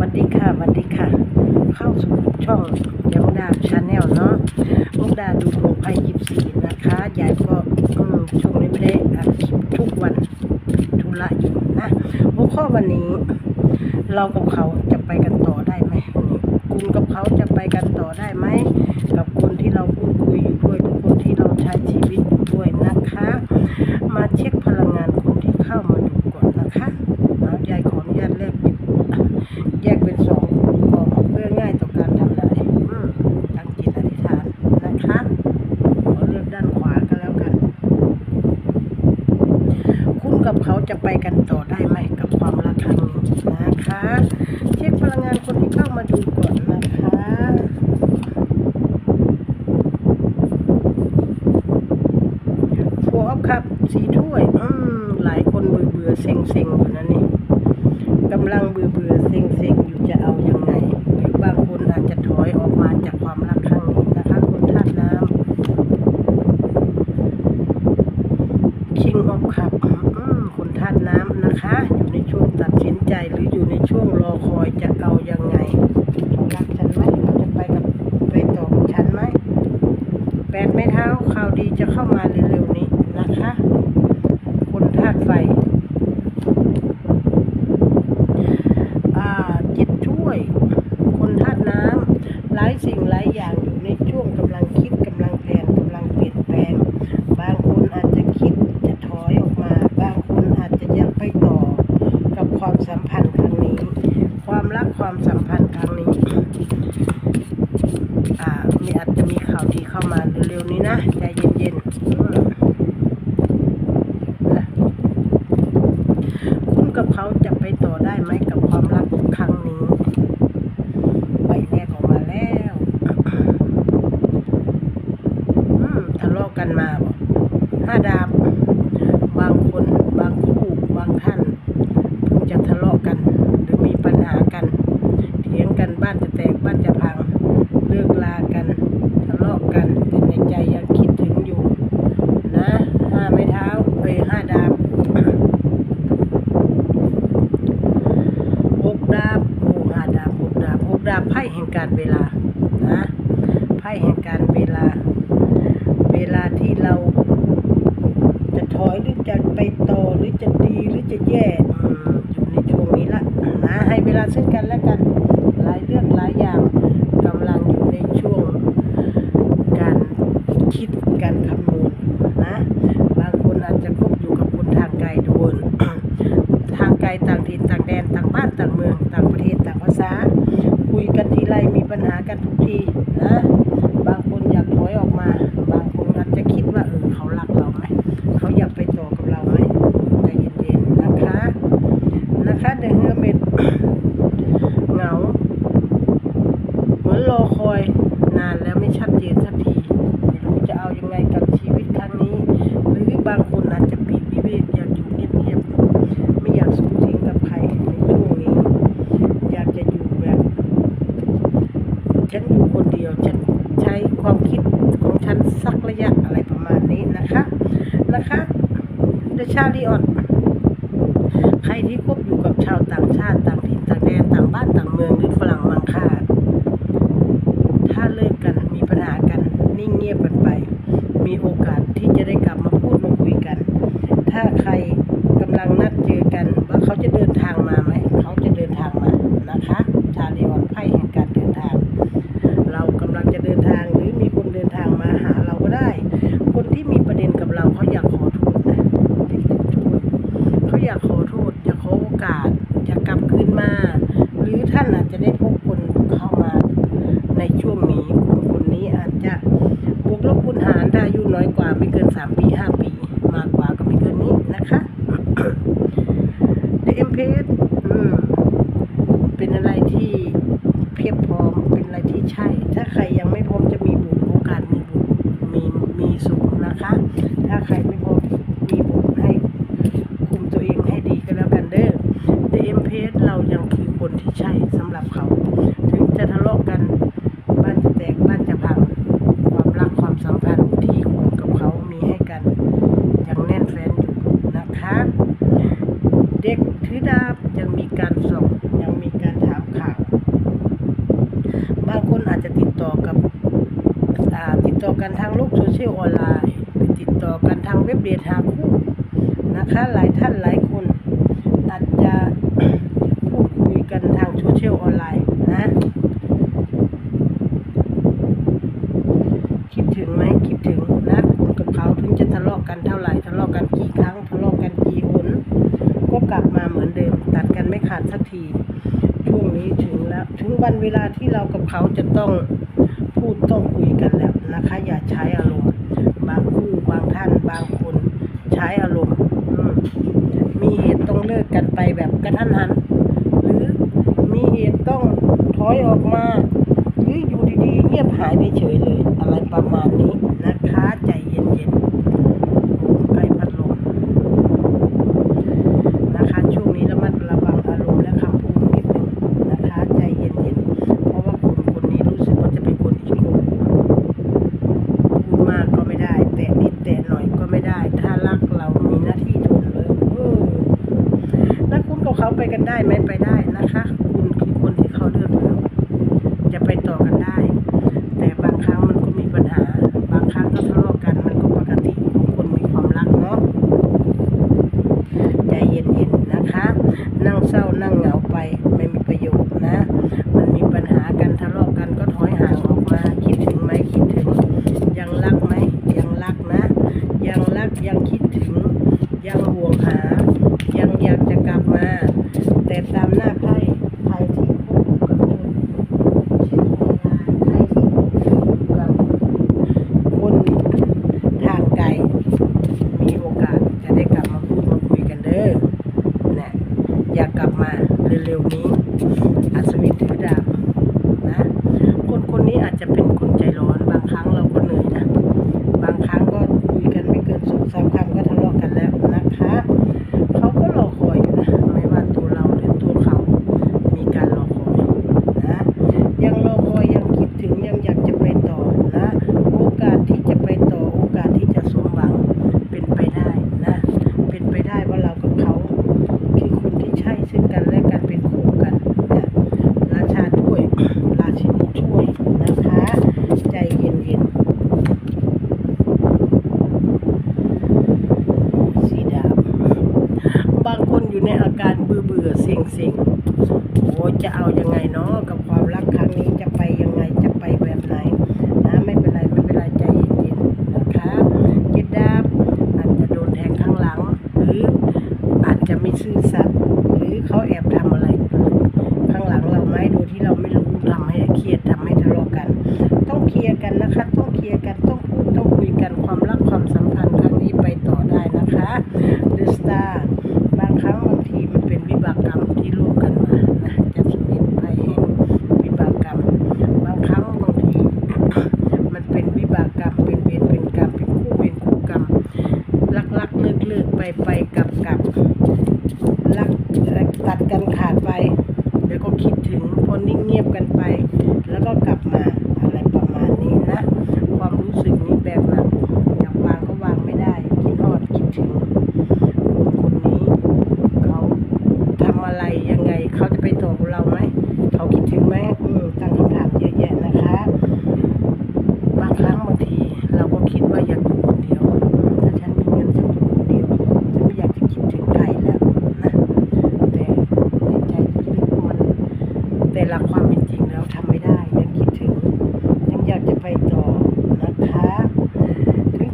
วัสดีค่ะสวัสดีค่ะ เข้าสู่ช่องยมุกดาชาแนลเนาะมุกดาดูดวงไพ่ยิบสีนะคะยายก็อืมช่วงนี้ไม่ได้อัดคลิปทุกวันธุระอยู่นะหัวข้อวันนี้ เรากับเขาจะไปกันต่อได้ไหมคุณกับเขาจะไปกันต่อได้ไหมกับคนที่เราพูดคุยอยู่ด้วยหรือคนที่เราใช้ชีวิตอยู่ด้วยนะคะ มาเช็คพลังงานคนที่เข้ามาดูก่อนนะคะเอายายขออนุญาตแลกเป็นแยกเป็นสองกล่องเพื่อง่ายต่อการทำนายอืมตั้งจิตอธิษฐานนะคะขอเลือกด้านขวาก็แล้วกัน คุณกับเขา จะไปกันต่อได้ไหมกับความรักครั้งนี้นะคะ เช็คพลังงานคนที่เข้ามาดูก่อนนะคะฟัวออฟครับสีถ้วยอืมหลายคนเบื่อเบื่อเซ็งเซ็งอยู่นะนี่กำลังเบื่อเบื่อเซ็งเซ็งอยู่จะเอายังไง หรือบางคนอาจจะถอยออกมาจากความรักครั้งนี้นะคะคนธาตุน้ำ คิงออฟคัพคนธาตุ นะคะ อยู่ในช่วงตัดสินใจหรืออยู่ในช่วงรอคอยจะเอายังไงรักฉันไหมเขาจะไปกับไปต่อกับฉันไหมแปดไม้เท้าข่าวดีจะเข้ามาเร็วๆนี้นะคะ คนธาตุไฟ อ่าจิตช่วย คนธาตุน้ำหลายสิ่งหลายอย่างอยู่ในช่วงกำลังคิดกำลังแผนกำลังเปลี่ยนแปลง บางคนอาจจะคิดจะถอยออกมา บางคนอาจจะยังไปต่อกับความสัมพันธ์ครั้งนี้ ความสัมพันธ์ครั้งนี้อ่ามีอาจจะมีข่าวดีเข้ามาเร็วๆนี้นะใจเย็นๆอืมนะคุณกับเขาจะไปต่อได้ไหมกับความรักครั้งนี้ใบแรกออกมาแล้ว อืมทะเลาะกันมาบอกห้าดาบบางคนบางคู่บางท่านเพิ่งจะทะเลาะกัน หรือมีปัญหากัน เถียงกันบ้านจะแตกบ้านจะพัง เลิกลากัน ทะเลาะกันแต่ในใจยังคิดถึงอยู่ นะห้าไม้เท้าเอ้ยห้าดาบ หกดาบโอ้ห้าดาบหกดาบหกดาบไพ่แห่งการเวลา นะไพ่แห่งการเวลา เวลาที่เรา จะถอยหรือจะไปต่อหรือจะดีหรือ จะแย่อยู่ในช่วงนี้ละนะให้เวลาซึ่งกันและกันหลายเรื่องหลายอย่างกำลังอยู่ในช่วง การคิดการคำนวณนะบางคนอาจจะคบอยู่กับคนทางไกลโดนทางไกลต่างถิ่นต่างแดนต่างบ้านต่างเมืองต่างประเทศต่างภาษา คุยกันทีไรมีปัญหากันทุกทีนะ บางคนอยากถอยออกมา บางคนอาจจะคิดว่าเออเขารักเราไหม เขาอยากไปต่อกับเราไหมใจเย็นๆนะคะ นะคะเดอะเฮอร์เมด เหงา เหมือนรอคอยนานแล้วไม่ชัดเจนสักทีไม่รู้จะเอายังไงกับชีวิตครั้งนี้ หรือบางคนอาจจะปีกวิเวกอยากอยู่เงียบๆไม่อยากสูงสิงกับใครในช่วงนี้ อยากจะอยู่แบบ ฉันอยู่คนเดียวฉันใช้ ความคิดของฉันสักระยะอะไรประมาณนี้นะคะนะคะเดชาลีออนใครที่คบอยู่กับชาวต่างชาติต่างถิ่นต่างแดนต่างบ้านต่างเมืองหรือฝรั่งมังค่าถ้าเลิกกันมีปัญหากันนิ่งเงียบกันไป มีโอกาสที่จะได้กลับมาพูดมาคุยกัน ถ้าใคร น้อยกว่าไม่เกินสามปีห้าปี มากกว่าก็ไม่เกินนี้นะคะเดเอ็มเพสอืมเป็นอะไรที่เพียบพร้อมเป็นอะไรที่ใช่ ถ้าใครยังไม่พร้อมจะมีบุตรโอกาสมีบุตรมีมีสูงนะคะ ถ้าใครไม่พร้อมมีบุตรให้คุมตัวเองให้ดีก็แล้วกันเด้อแต่เอ็มเพสเรายังคือคนที่ใช่สำหรับเขา ถึงจะทะเลาะกัน ช้อารมณ์มีเหตุต้องเลิกกันไปแบบกระทันหัน หรือมีเหตุต้องถอยออกมา หรืออยู่ดีๆเงียบหายไปเฉยเลย อะไรประมาณนี้ ได้ไหมไปได้นะคะ อนะอยากกลับมาเร็วๆนี้อัศวิน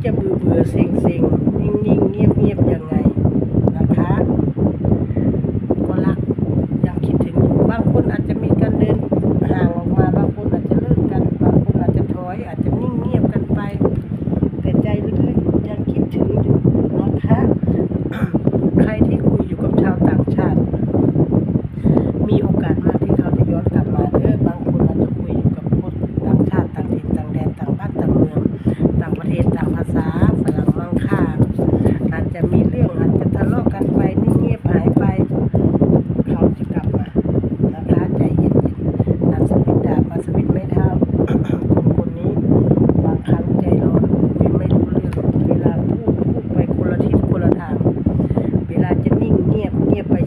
Yeah, boo-booing things.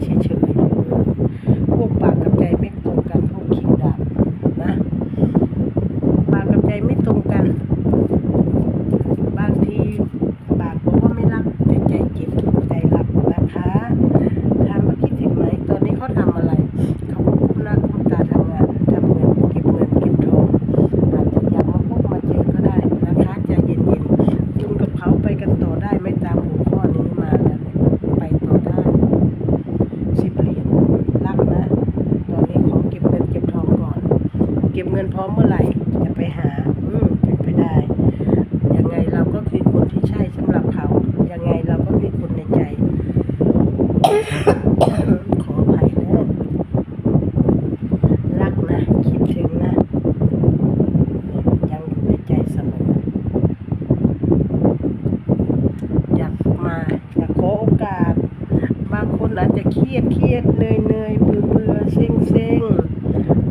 Cię งินพร้อมเมื่อไหร่จะไปหา อืมเป็นไปได้ ยังไงเราก็คือคนที่ใช่สำหรับเขา ยังไงเราก็คือคนในใจ ขออภัยนะรักนะ คิดถึงนะ ยังอยู่ในใจเสมอ อยากมา อยากขอโอกาส บางคนอาจจะเครียดเครียดเนยเนยเบื่อเบื่อเซ็งเซ็ง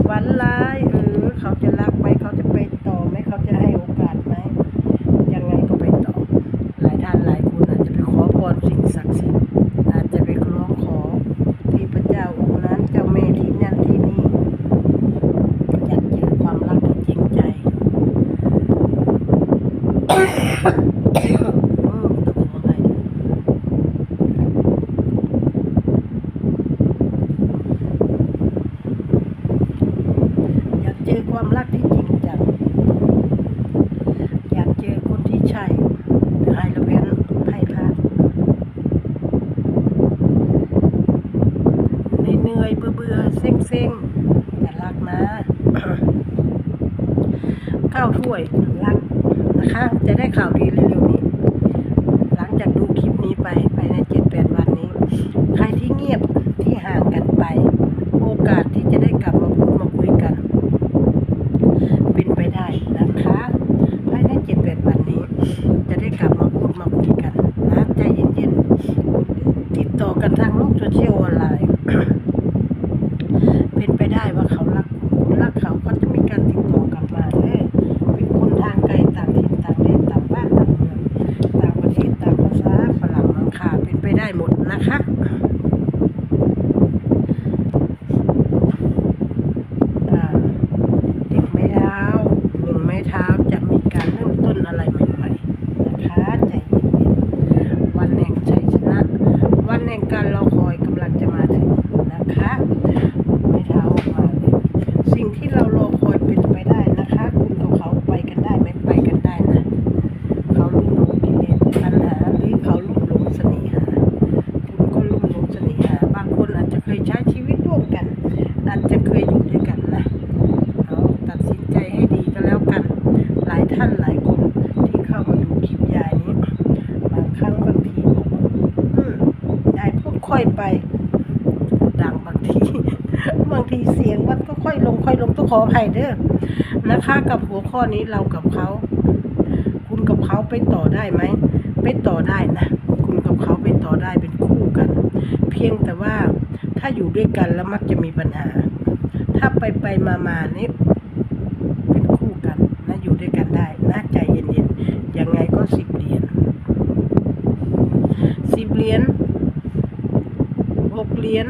ฝันร้าย เออ เขาจะรักไหมเขาจะไปต่อไหมเขาจะให้โอกาสไหมยังไงก็ไปต่อ หลายท่านหลายคนอาจจะไปขอพรสิ่งศักดิ์สิทธิ์อาจจะไปร้องขอที่พระเจ้าองค์นั้นเจ้าแม่ที่นั่นที่นี่อยากเจอความรักที่จริงใจ อยากเจอความรักที่จริงจัง อยากเจอคนที่ใช่แต่ให้ระเวนให้พระเหนื่อยเบื่อเบื่อเซ็งเซ็งๆแต่รักนะ ข้าวถ้วยรัก นะคะ จะได้ข่าวดีเร็วๆนี้ หลังจากดูคลิปนี้ไปภายในเจ็ดแปดวันนี้ ใครที่เงียบที่ห่างกันไป โอกาสที่จะได้กลับมาพูดมาคุยกัน เป็นไปได้นะคะภายในเจ็ดแปดวันนี้ จะได้กลับมาพูดมาคุยกันนะใจเย็นๆติดต่อกันทางโลกโซเชียลออนไลน์ เป็นไปได้ว่าเขารักคุณคุณรักเขาก็จะมีการติดต่อกลับมาเด้อเป็นคนทางไกลต่างถิ่นต่างแดนต่างบ้านต่างเมืองต่างประเทศต่างภาษาฝรั่งมังคาเป็นไปได้หมดนะคะ อ่าเด็กไม้เท้าหนึ่งไม้เท้าจะมีการเริ่มต้นอะไรใหม่ๆนะคะใจเย็นๆวันแห่งชัยชนะ วันแห่งการรอคอยกำลังจะมาถึงนะคะไม้เท้าออกมาเลยสิ่งที่เรารอคอยเป็นไปได้นะคะ คุณกับเขาไปกันได้ไหมไปกันได้นะ เขาลุ่มหลงกิเลสตัณหาหรือเขาลุ่มหลงเสน่หา คุณก็ลุ่มหลงเสน่หา บางคนอาจจะเคยใช้ชีวิตร่วมกัน อาจจะเคยอยู่ด้วยกันนะเอาตัดสินใจให้ดีก็แล้วกัน หลายท่านหลายคนที่เข้ามาดูคลิปยายนี้ บางครั้งบางทีบอกว่าอืมยายพูดค่อยไป ดังบางที บางทีเสียงมันก็ค่อย ลงค่อยลงต้องขออภัยเด้อนะคะกับหัวข้อนี้เรากับเขา คุณกับเขาไปต่อได้ไหมไปต่อได้นะ คุณกับเขาไปต่อได้เป็นคู่กัน เพียงแต่ว่าถ้าอยู่ด้วยกันแล้วมักจะมีปัญหา ถ้าไปไปมามานี่เป็นคู่กันนะอยู่ด้วยกันได้นะใจเย็นๆยังไงก็สิบเหรียญสิบเหรียญหกเหรียญ